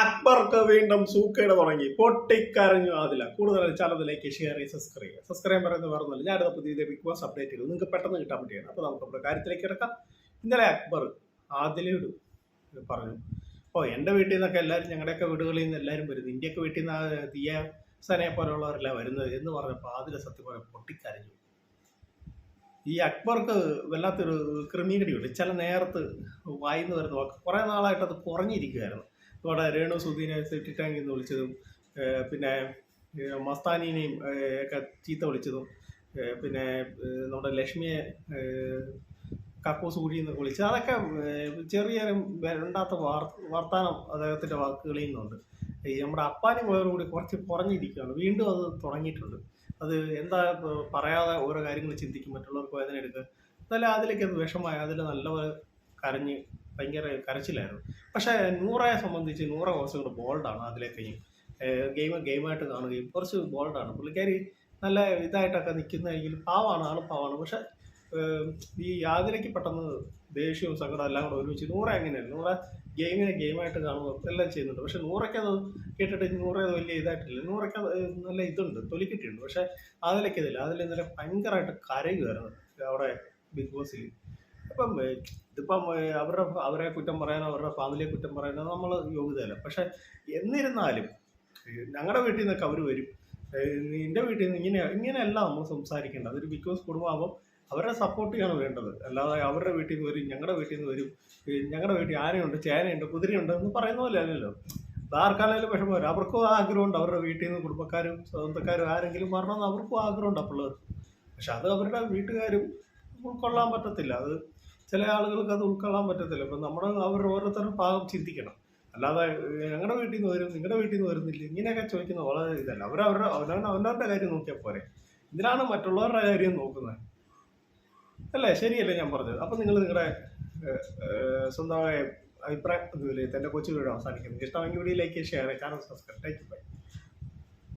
അക്ബർക്ക് വീണ്ടും സൂക്കേട് തുടങ്ങി. പൊട്ടിക്കരഞ്ഞു അതില. കൂടുതൽ ചാനലിലേക്ക് ഷെയർ ചെയ്ത് സബ്സ്ക്രൈബ് ചെയ്യുക സബ്സ്ക്രൈബ് പറയുന്നത് പറഞ്ഞില്ല ഞാനിത് പുതിയ ബിഗ് ബോസ് അപ്ഡേറ്റ് ചെയ്തു. നിങ്ങൾക്ക് പെട്ടെന്ന് കിട്ടാൻ പറ്റിയാണ് അപ്പോൾ നമുക്ക് നമ്മുടെ കാര്യത്തിലേക്ക് കിടക്കാം. ഇന്നലെ അക്ബർ ആദിലയോട് പറഞ്ഞു ഓ എന്റെ വീട്ടിൽ നിന്നൊക്കെ എല്ലാവരും ഞങ്ങളുടെയൊക്കെ വീടുകളിൽ നിന്ന് എല്ലാവരും വരുന്നു. ഇന്ത്യയ്ക്ക് വീട്ടിൽ നിന്ന് തീയ സനയെ പോലെയുള്ളവരല്ല വരുന്നത് എന്ന് പറഞ്ഞപ്പോൾ ആദില സത്യം പറയാൻ പൊട്ടിക്കരഞ്ഞു. ഈ അക്ബർക്ക് വല്ലാത്തൊരു ക്രിമീകടിയുണ്ട് ചില നേരത്ത് വായിന്ന് വരുന്ന കുറേ നാളായിട്ട് അത് കുറഞ്ഞിരിക്കുകയായിരുന്നു ഇവിടെ രേണു സുധീനെ സെപ്റ്റി ടാങ്കിൽ നിന്ന് വിളിച്ചതും പിന്നെ മസ്താനിനെയും ഒക്കെ ചീത്ത വിളിച്ചതും പിന്നെ നമ്മുടെ ലക്ഷ്മിയെ കക്കോ കക്കൂസ് കുഴി എന്നൊക്കെ വിളിച്ചത് അതൊക്കെ ചെറിയ വേണ്ടാത്ത വാർ വർത്താനം അദ്ദേഹത്തിന്റെ വാക്കുകളിൽ നിന്നുണ്ട്. ഈ നമ്മുടെ അപ്പാനി പോയതോടുകൂടി കുറച്ച് കുറഞ്ഞിരിക്കുകയാണ്. വീണ്ടും അത് തുടങ്ങിയിട്ടുണ്ട്. അത് എന്താ പറയാതെ ഓരോ കാര്യങ്ങൾ ചിന്തിക്കും മറ്റുള്ളവർക്ക് വേദന എടുക്കുക. എന്നാലും അതിലേക്ക് അത് വിഷമായി അതിൽ നല്ലപോലെ കരഞ്ഞ് ഭയങ്കര കരച്ചിലായിരുന്നു. പക്ഷേ നൂറയെ സംബന്ധിച്ച് നൂറ കുറച്ചും കൂടെ ബോൾഡാണ് അതിലേക്കെയും ഗെയിം ഗെയിമായിട്ട് കാണുകയും കുറച്ച് ബോൾഡാണ് പുള്ളിക്കാരി നല്ല ഇതായിട്ടൊക്കെ നിൽക്കുന്നതെങ്കിൽ പാവാണ് ആൾ പാവാണ്. പക്ഷെ ഈ യാതിലേക്ക് പെട്ടെന്ന് ദേഷ്യവും സങ്കടം എല്ലാം കൂടെ ഒരുമിച്ച് നൂറ അങ്ങനെയല്ല നൂറ ഗെയിമിനെ ഗെയിമായിട്ട് കാണുക എല്ലാം ചെയ്യുന്നുണ്ട്. പക്ഷെ നൂറയ്ക്ക് അത് കേട്ടിട്ട് നൂറ അത് വലിയ ഇതായിട്ടില്ല. നൂറയ്ക്ക് നല്ല ഇതുണ്ട് തൊലിക്കിട്ടുണ്ട് പക്ഷെ അതിലേക്ക് ഇതില്ല. അതിൽ ഇന്നലെ ഭയങ്കരമായിട്ട് കരയുമായിരുന്നു അവിടെ ബിഗ് ബോസിൽ ഏഹ് ഇതിപ്പം അവരുടെ അവരെ കുറ്റം പറയാനോ അവരുടെ ഫാമിലിയെ കുറ്റം പറയാനോ നമ്മൾ യോഗ്യതയല്ല. പക്ഷെ എന്നിരുന്നാലും ഞങ്ങളുടെ വീട്ടിൽ നിന്നൊക്കെ അവർ വരും. നിന്റെ വീട്ടിൽ നിന്ന് ഇങ്ങനെ ഇങ്ങനെയല്ല നമ്മൾ സംസാരിക്കേണ്ടത്. അതൊരു ബിഗ് ബോസ് കുടുംബമാകുമ്പോൾ അവരെ സപ്പോർട്ട് ചെയ്യാണ് വേണ്ടത്. അല്ലാതെ അവരുടെ വീട്ടിൽ നിന്ന് വരും ഞങ്ങളുടെ വീട്ടിൽ നിന്ന് വരും ഞങ്ങളുടെ വീട്ടിൽ ആനയുണ്ട് ചേനയുണ്ട് കുതിരയുണ്ട് എന്ന് പറയുന്ന പോലെ അല്ലല്ലോ. ആർക്കാണെങ്കിലും വിഷമം വരും. അവർക്കും ആഗ്രഹമുണ്ട് അവരുടെ വീട്ടിൽ നിന്ന് കുടുംബക്കാരും സ്വന്തക്കാരും ആരെങ്കിലും വരണമെന്ന് അവർക്കും ആഗ്രഹമുണ്ട് പിള്ളേർക്ക് പക്ഷെ അത് അവരുടെ വീട്ടുകാരും ഉൾക്കൊള്ളാൻ പറ്റത്തില്ല. അത് ചില ആളുകൾക്ക് അത് ഉൾക്കൊള്ളാൻ പറ്റത്തില്ല. ഇപ്പം നമ്മുടെ അവർ ഓരോരുത്തരുടെ ഭാഗം ചിന്തിക്കണം. അല്ലാതെ ഞങ്ങളുടെ വീട്ടിൽ നിന്ന് വരും നിങ്ങളുടെ വീട്ടിൽ നിന്ന് വരുന്നില്ല ഇങ്ങനെയൊക്കെ ചോദിക്കുന്നത് വളരെ ഇതല്ല. അവർ അവരവരുടെ അവനവൻ അവനവന്റെ കാര്യം നോക്കിയാൽ പോരെ. ഇതിനാണ് മറ്റുള്ളവരുടെ കാര്യം നോക്കുന്നത്. അല്ലേ? ശരിയല്ലേ ഞാൻ പറഞ്ഞത്. അപ്പം നിങ്ങൾ നിങ്ങളുടെ സ്വന്തമായ അഭിപ്രായം ഇതുപോലെ എന്റെ കൊച്ചു വീട് അവസാനിക്കുന്നു. ഇഷ്ടമെങ്കിൽ like share channel subscribe bye